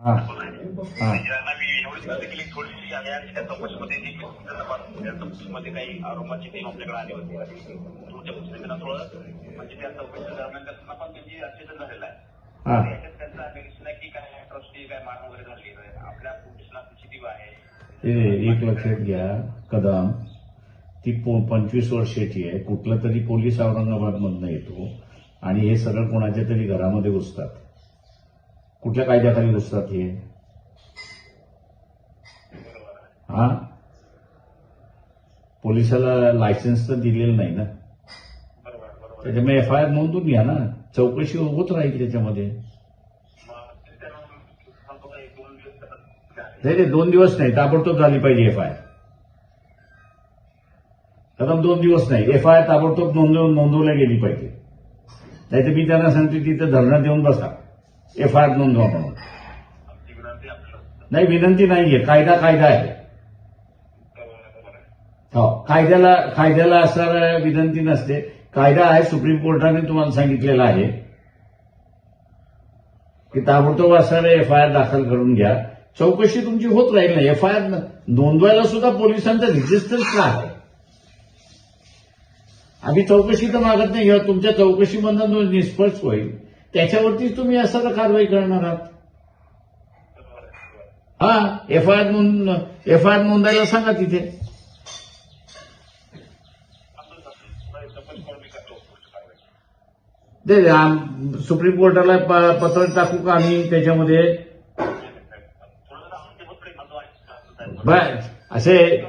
मी विनंती केली थोडीशी आणि त्या चौकशीमध्ये त्या चौकशीमध्ये काही आरोपाची टीम आपल्याकडे आली होती तुमच्या पुस्तकांना थोडं म्हणजे त्या चौकशी दरम्यान त्यांना पण त्यांची आहे याच्यात त्यांचा आहे की काय ट्रस्टी काय मान वगैरे झाली आपल्या पोलिसांना आहे ते एक लक्षात घ्या कदम. ती पंचवीस वर्षाची आहे. कुठला तरी पोलीस औरंगाबाद मधनं येतो. आणि हे सगळं कोणाच्या तरी घरामध्ये घुसतात. कुठल्या कायद्याखाली घुसतात हे? हा? पोलिसाला लायसन्स तर दिलेलं नाही ना? त्याच्यामुळे एफ आय आर नोंदून घ्या ना. चौकशी होत राहील त्याच्यामध्ये. दोन दिवस नाही नाही, दोन दिवस नाही. ताबडतोब झाली पाहिजे एफ आय आर कदम दोन दिवस नाही. एफ आय आर ताबडतोब नोंदवून नोंदवल्या गेली पाहिजे. नाही तर मी त्यांना सांगते तिथं धरणं देऊन बसा. एफ आय आर नोंदवा म्हणून नाही विनंती नाहीये कायदा कायदा आहे. हो कायद्याला कायद्याला असणार विनंती नसते. कायदा आहे सुप्रीम कोर्टाने तुम्हाला सांगितलेला आहे. की ताबडतोब असणारे एफ आय आर दाखल करून घ्या. चौकशी तुमची होत राहील ना एफ आय आर नोंदवायला सुद्धा पोलिसांचा रेजिस्टन्स का आहे. आम्ही चौकशी तर मागत नाही. तुमच्या चौकशीमधनं जो निष्फळ होईल. त्याच्यावरतीच तुम्ही असं कारवाई करणार आहात. हा एफ आय आर नोंद एफ आय आर नोंदायला सांगा तिथे. दे सुप्रीम कोर्टाला प- पत्र टाकू का आम्ही त्याच्यामध्ये? बर असे